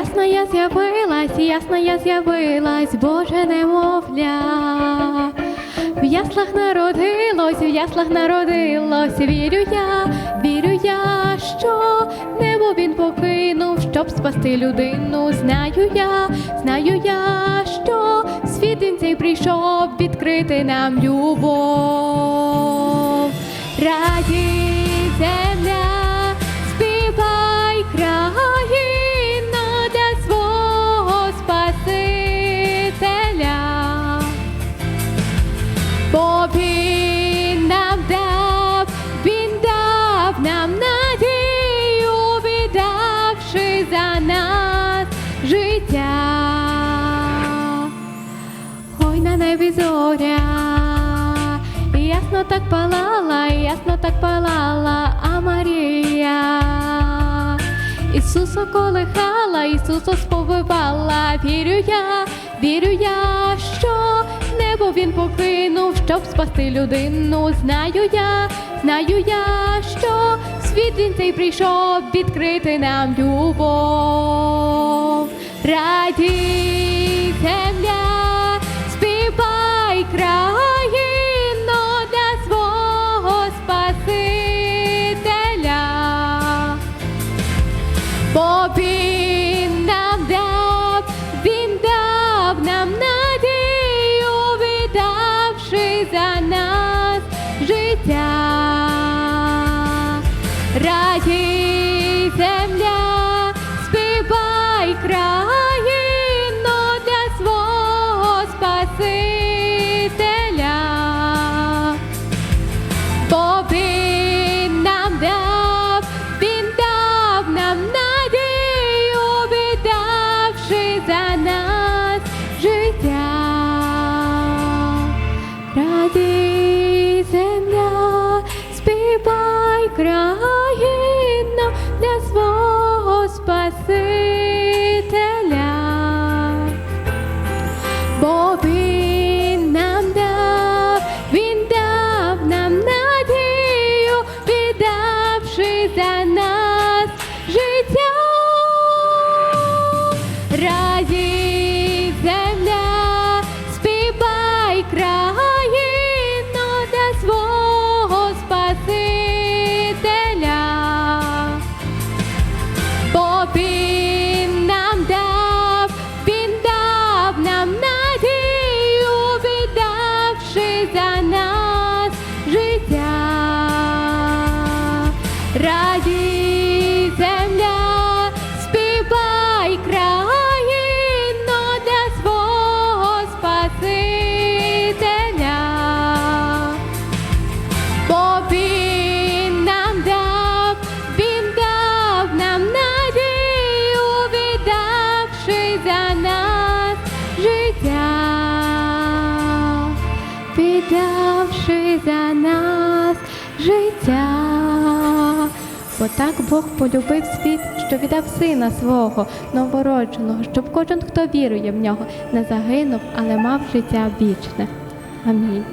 Ясна я з'явилась, ясна я з'явилась, Боже немовля. В яслах народилось, в яслах народилось, вірю я, вірю я, що небо він покинув, щоб спасти людину. Знаю я, знаю я, що світ він цей прийшов відкрити нам любов. Радій земля, співай країна для свого Спасителя. За нас життя. Ой, на небі зоря, ясно так палала, ясно так палала, а Марія. Ісуса колихала, Ісуса сповивала, вірю я, вірю я, що небо він покинув, щоб спасти людину. Знаю я, знаю я, що світ він цей прийшов відкрити нам любов. Радій земля, співай країно для свого Спасителя. Бо він нам дав, він дав нам надію, віддавши за Радій земля, співай країно для свого Спасителя. Бо він нам дав, він дав нам надію, віддавши за нас життя, віддавши за нас життя. Бо так Бог полюбив світ, що віддав сина свого новородженого, щоб кожен, хто вірує в нього, не загинув, але мав життя вічне. Амінь.